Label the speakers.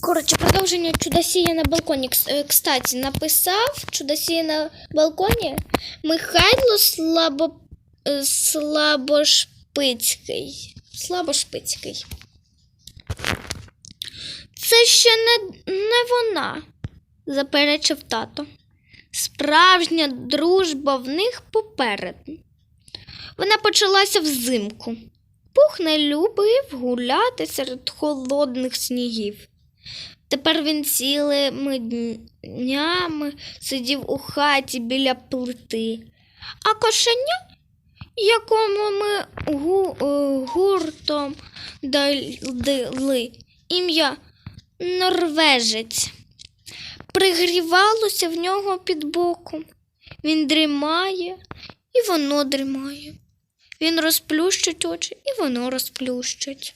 Speaker 1: Коротше, продовження чудосія на балконі. Е, Кстати, написав чудосія на балконі Михайло Слабо... е, Слабошпицький. Слабошпицький. Це ще не, не вона, заперечив тато. Справжня дружба в них попереду. Вона почалася взимку. Пух не любив гуляти серед холодних снігів. Тепер він цілими днями сидів у хаті біля плити, а кошеня, якому ми гу, е, гуртом дали ім'я Норвежець, пригрівалося в нього під боком. Він дрімає, і воно дрімає. Він розплющить очі, і воно розплющить.